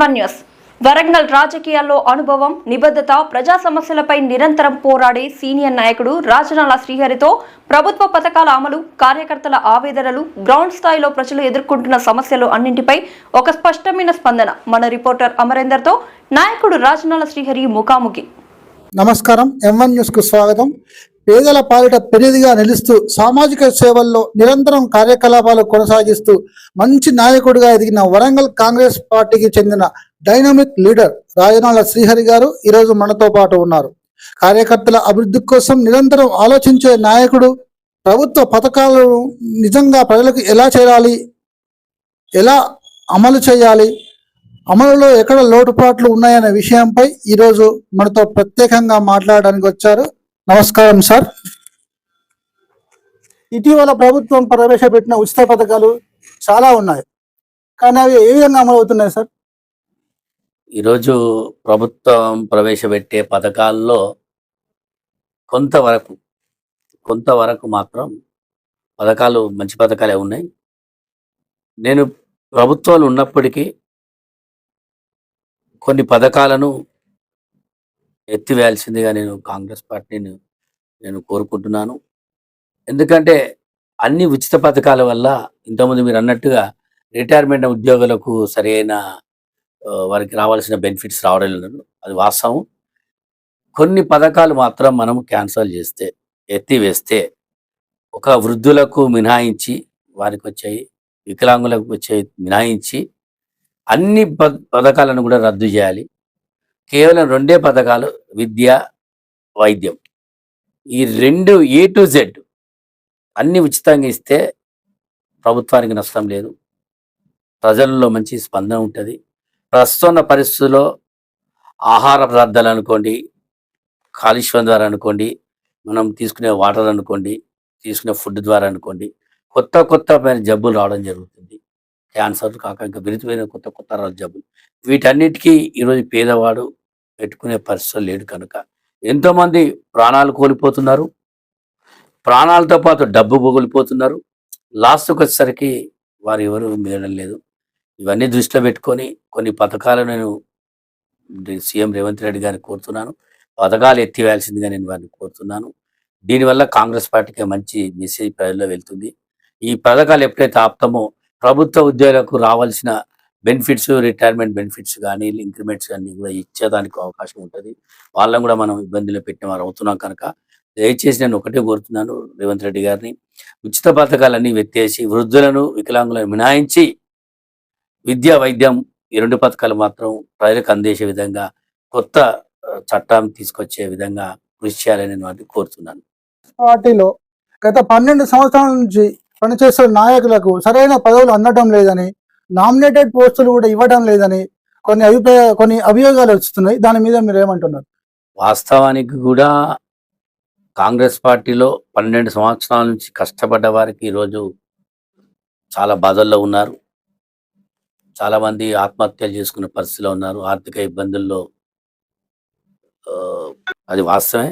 M1 news. Warangal రాజకీయాల్లో అనుభవం నిబద్ధత ప్రజా సమస్యలపై నిరంతరం పోరాడే సీనియర్ నాయకుడు రాజనాల శ్రీహరితో ప్రభుత్వ పథకాల అమలు కార్యకర్తల ఆవేదనలు గ్రౌండ్ స్థాయిలో ప్రజలు ఎదుర్కొంటున్న సమస్యలు అన్నింటిపై ఒక స్పష్టమైన స్పందన మన రిపోర్టర్ అమరేందర్తో నాయకుడు రాజనాల శ్రీహరి ముఖాముఖి. నమస్కారం. ఎంవన్ న్యూస్కు స్వాగతం. పేదల పాలిట పెరిదిగా నిలుస్తూ సామాజిక సేవల్లో నిరంతరం కార్యకలాపాలు కొనసాగిస్తూ మంచి నాయకుడిగా ఎదిగిన వరంగల్ కాంగ్రెస్ పార్టీకి చెందిన డైనమిక్ లీడర్ రాజనాల శ్రీహరి గారు ఈరోజు మనతో పాటు ఉన్నారు. కార్యకర్తల అభివృద్ధి కోసం నిరంతరం ఆలోచించే నాయకుడు ప్రభుత్వ పథకాలను నిజంగా ప్రజలకు ఎలా చేరాలి? ఎలా అమలు చేయాలి? అమలులో ఎక్కడ లోటుపాట్లు ఉన్నాయనే విషయంపై ఈరోజు మనతో ప్రత్యేకంగా మాట్లాడడానికి వచ్చారు. నమస్కారం సార్. ఇటీవల ప్రభుత్వం ప్రవేశపెట్టిన ఉచిత పథకాలు చాలా ఉన్నాయి. కానీ అవి ఏ విధంగా అమలు అవుతున్నాయి సార్? ఈరోజు ప్రభుత్వం ప్రవేశపెట్టే పథకాల్లో కొంతవరకు కొంతవరకు మాత్రం పథకాలు మంచి పథకాలే ఉన్నాయి. నేను ప్రభుత్వాలు ఉన్నప్పటికీ కొన్ని పథకాలను ఎత్తివేయాల్సిందిగా నేను కాంగ్రెస్ పార్టీని నేను కోరుకుంటున్నాను. ఎందుకంటే అన్ని ఉచిత పథకాల వల్ల ఇంతకుముందు మీరు అన్నట్టుగా రిటైర్మెంట్ ఉద్యోగులకు సరైన వారికి రావాల్సిన బెనిఫిట్స్ రావడం లేదు. అది వాస్తవం. కొన్ని పథకాలు మాత్రం మనం క్యాన్సల్ చేస్తే ఎత్తివేస్తే ఒక వృద్ధులకు మినహాయించి వారికి వచ్చాయి వికలాంగులకు వచ్చే మినహాయించి అన్ని ప- పథకాలను కూడా రద్దు చేయాలి. కేవలం రెండే పథకాలు విద్య వైద్యం. ఈ రెండు ఏ టు జెడ్ అన్ని ఉచితంగా ఇస్తే ప్రభుత్వానికి నష్టం లేదు. ప్రజల్లో మంచి స్పందన ఉంటుంది. ప్రస్తుత పరిస్థితుల్లో ఆహార పదార్థాలు అనుకోండి కాలుష్యం ద్వారా అనుకోండి మనం తీసుకునే వాటర్ అనుకోండి తీసుకునే ఫుడ్ ద్వారా అనుకోండి కొత్త కొత్త జబ్బులు రావడం జరుగుతుంది. క్యాన్సర్ కాక ఇంకా విరితమైన కొత్త కొత్త జబ్బులు. వీటన్నిటికీ ఈరోజు పేదవాడు పెట్టుకునే పరిస్థితులు లేడు కనుక. ఎంతోమంది ప్రాణాలు కోల్పోతున్నారు. ప్రాణాలతో పాటు డబ్బు కోల్పోతున్నారు లాస్ట్కి వచ్చేసరికి వారు ఎవరు మిగలడం లేదు. ఇవన్నీ దృష్టిలో పెట్టుకొని కొన్ని పథకాలు నేను సీఎం రేవంత్ రెడ్డి గారిని కోరుతున్నాను. పథకాలు ఎత్తివేయాల్సిందిగా నేను వారిని కోరుతున్నాను. దీనివల్ల కాంగ్రెస్ పార్టీకి మంచి మెసేజ్ ప్రజల్లో వెళ్తుంది. ఈ పథకాలు ఎప్పుడైతే ఆప్తామో ప్రభుత్వ ఉద్యోగులకు రావాల్సిన బెనిఫిట్స్ రిటైర్మెంట్ బెనిఫిట్స్ కానీ ఇంక్రిమెంట్స్ కానీ కూడా ఇచ్చేదానికి అవకాశం ఉంటుంది. వాళ్ళని కూడా మనం ఇబ్బందులు పెట్టిన వారు అవుతున్నాం కనుక దయచేసి నేను ఒకటే కోరుతున్నాను రేవంత్ రెడ్డి గారిని. ఉచిత పథకాలన్నీ వెత్తేసి వృద్ధులను వికలాంగులను మినాయించి విద్య వైద్యం ఈ రెండు పథకాలు మాత్రం ప్రజలకు అందేసే విధంగా కొత్త చట్టం తీసుకొచ్చే విధంగా కృషి చేయాలని నేను వారిని కోరుతున్నాను. పార్టీలో గత పన్నెండు సంవత్సరాల నుంచి పనిచేస్తున్న నాయకులకు సరైన పదవులు అందడం లేదని నామినేటెడ్ పోస్టులు కూడా ఇవ్వడం లేదని కొన్ని అభిప్రాయ కొన్ని అభియోగాలు వస్తున్నాయి. దాని మీద మీరు ఏమంటున్నారు? వాస్తవానికి కూడా కాంగ్రెస్ పార్టీలో పన్నెండు సంవత్సరాల నుంచి కష్టపడ్డ వారికి ఈరోజు చాలా బాధల్లో ఉన్నారు. చాలా మంది ఆత్మహత్యలు చేసుకునే పరిస్థితిలో ఉన్నారు. ఆర్థిక ఇబ్బందుల్లో అది వాస్తవమే.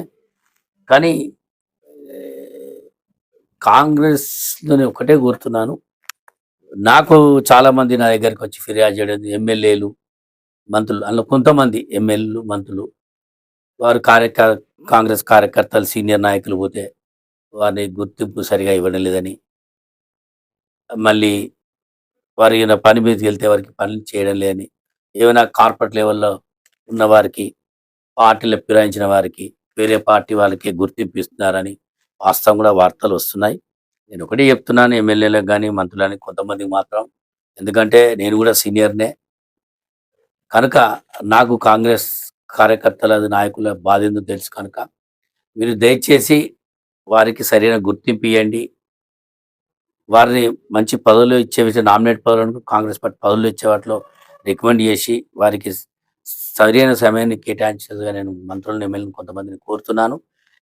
కానీ కాంగ్రెస్లోని ఒకటే కోరుతున్నాను. నాకు చాలామంది నా దగ్గరికి వచ్చి ఫిర్యాదు చేయడం ఎమ్మెల్యేలు మంత్రులు అందులో కొంతమంది ఎమ్మెల్యేలు మంత్రులు వారు కార్యక కాంగ్రెస్ కార్యకర్తలు సీనియర్ నాయకులు పోతే వారిని గుర్తింపు సరిగా ఇవ్వడం లేదని. మళ్ళీ వారు ఏమైనా పని మీదకి వెళ్తే వారికి పనులు చేయడం లేదని. ఏమైనా కార్పొరేట్ లెవెల్లో ఉన్న వారికి పార్టీలు ఫిరాయించిన వారికి వేరే పార్టీ వాళ్ళకి గుర్తింపు ఇస్తున్నారని వాస్తవం కూడా వార్తలు వస్తున్నాయి. నేను ఒకటే చెప్తున్నాను ఎమ్మెల్యేలకు కానీ మంత్రులని కొంతమందికి మాత్రం. ఎందుకంటే నేను కూడా సీనియర్నే. కనుక నాకు కాంగ్రెస్ కార్యకర్తల నాయకుల బాధ తెలుసు కనుక మీరు దయచేసి వారికి సరైన గుర్తింపు ఇవ్వండి వారిని మంచి పదవులు ఇచ్చే విషయం నామినేట్ పదవులను కాంగ్రెస్ పార్టీ పదవులు ఇచ్చే వాటిలో రికమెండ్ చేసి వారికి సరైన సమయాన్ని కేటాయించేదిగా నేను మంత్రులను ఎమ్మెల్యేని కొంతమందిని కోరుతున్నాను.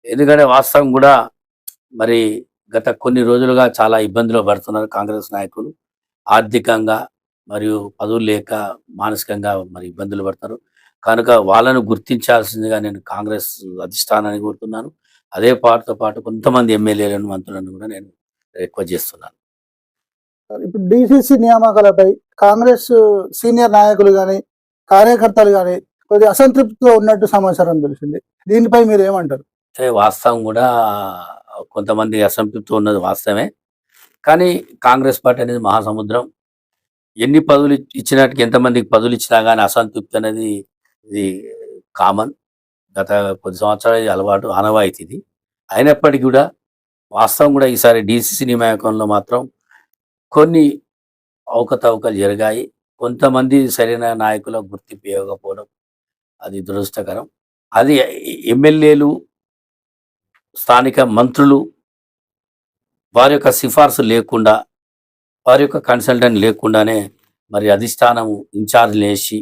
ఎందుకంటే వాస్తవం కూడా మరి గత కొన్ని రోజులుగా చాలా ఇబ్బందులు పడుతున్నారు కాంగ్రెస్ నాయకులు. ఆర్థికంగా మరియు పదవులు లేక మానసికంగా మరి ఇబ్బందులు పడతారు. కనుక వాళ్ళను గుర్తించాల్సిందిగా నేను కాంగ్రెస్ అధిష్టానాన్ని కోరుతున్నాను. అదే పాటుతో పాటు కొంతమంది ఎమ్మెల్యేలను మంత్రులను కూడా నేను రిక్వెస్ట్ చేస్తున్నాను. ఇప్పుడు డిసిసి నియామకాలపై కాంగ్రెస్ సీనియర్ నాయకులు కానీ కార్యకర్తలు కానీ కొద్దిగా అసంతృప్తితో ఉన్నట్టు సమాచారం తెలిసింది. దీనిపై మీరు ఏమంటారు? వాస్తవం కూడా కొంతమంది అసంతృప్తి ఉన్నది వాస్తవమే. కానీ కాంగ్రెస్ పార్టీ అనేది మహాసముద్రం. ఎన్ని పదవులు ఇచ్చినట్టుకి ఎంతమందికి పదవులు ఇచ్చినా కానీ అసంతృప్తి అనేది ఇది కామన్. గత కొద్ది సంవత్సరాలు అలవాటు ఆనవాయితీ ఇది అయినప్పటికీ కూడా వాస్తవం కూడా ఈసారి డిసిసి నియామకంలో మాత్రం కొన్ని అవకతవకలు జరిగాయి. కొంతమంది సరైన నాయకుల గుర్తింపు ఇవ్వకపోవడం అది దురదృష్టకరం. అది ఎమ్మెల్యేలు స్థానిక మంత్రులు వారి యొక్క సిఫార్సు లేకుండా వారి యొక్క కన్సల్టెంట్ లేకుండానే మరి అధిష్టానం ఇన్ఛార్జ్ లేచి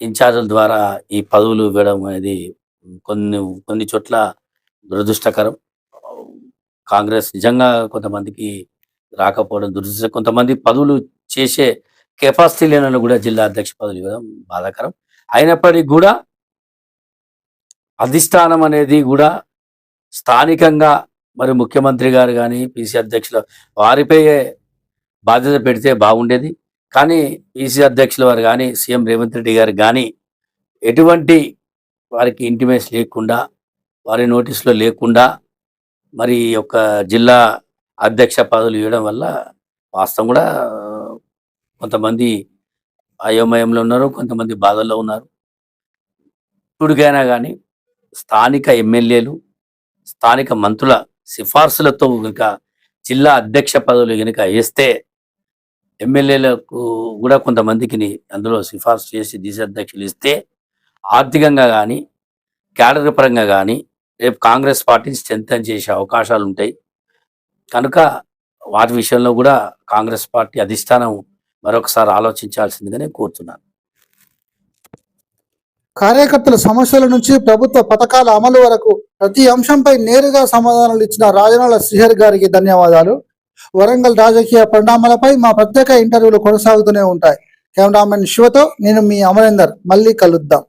ఇన్ఛార్జీల ద్వారా ఈ పదవులు ఇవ్వడం అనేది కొన్ని కొన్ని చోట్ల దురదృష్టకరం. కాంగ్రెస్ నిజంగా కొంతమందికి రాకపోవడం దురదృష్ట. కొంతమంది పదవులు చేసే కెపాసిటీ లేనని కూడా జిల్లా అధ్యక్ష పదవులు ఇవ్వడం బాధాకరం. అయినప్పటికీ కూడా అధిష్టానం అనేది కూడా స్థానికంగా మరి ముఖ్యమంత్రి గారు కానీ పీసీ అధ్యక్షులు వారిపై బాధ్యత పెడితే బాగుండేది. కానీ పీసీ అధ్యక్షుల వారు కానీ సీఎం రేవంత్ రెడ్డి గారు కానీ ఎటువంటి వారికి ఇంటిమేట్స్ లేకుండా వారి నోటీసులో లేకుండా మరి యొక్క జిల్లా అధ్యక్ష పదవులు ఇవ్వడం వల్ల వాస్తవం కూడా కొంతమంది అయోమయంలో ఉన్నారు కొంతమంది బాధల్లో ఉన్నారు. ఇప్పుడికైనా కానీ స్థానిక ఎమ్మెల్యేలు స్థానిక మంత్రుల సిఫార్సులతో కనుక జిల్లా అధ్యక్ష పదవులు కనుక వేస్తే ఎమ్మెల్యేలకు కూడా కొంతమందికి అందులో సిఫార్సు చేసి దిశ అధ్యక్షులు ఇస్తే ఆర్థికంగా కానీ క్యాడర్ పరంగా కానీ రేపు కాంగ్రెస్ పార్టీని స్ట్రెంథన్ చేసే అవకాశాలు ఉంటాయి. కనుక వాటి విషయంలో కూడా కాంగ్రెస్ పార్టీ అధిష్టానం మరొకసారి ఆలోచించాల్సిందిగానే కోరుతున్నాను. కార్యకర్తల సమస్యల నుంచి ప్రభుత్వ పథకాల అమలు వరకు ప్రతి అంశంపై నేరుగా సమాధానాలు ఇచ్చిన రాజనాల శ్రీహర్ గారికి ధన్యవాదాలు. వరంగల్ రాజకీయ పరిణామాలపై మా ప్రత్యేక ఇంటర్వ్యూలు కొనసాగుతూనే ఉంటాయి. కెమెరామెన్ శివతో నేను మీ అమరేందర్. మళ్ళీ కలుద్దాం.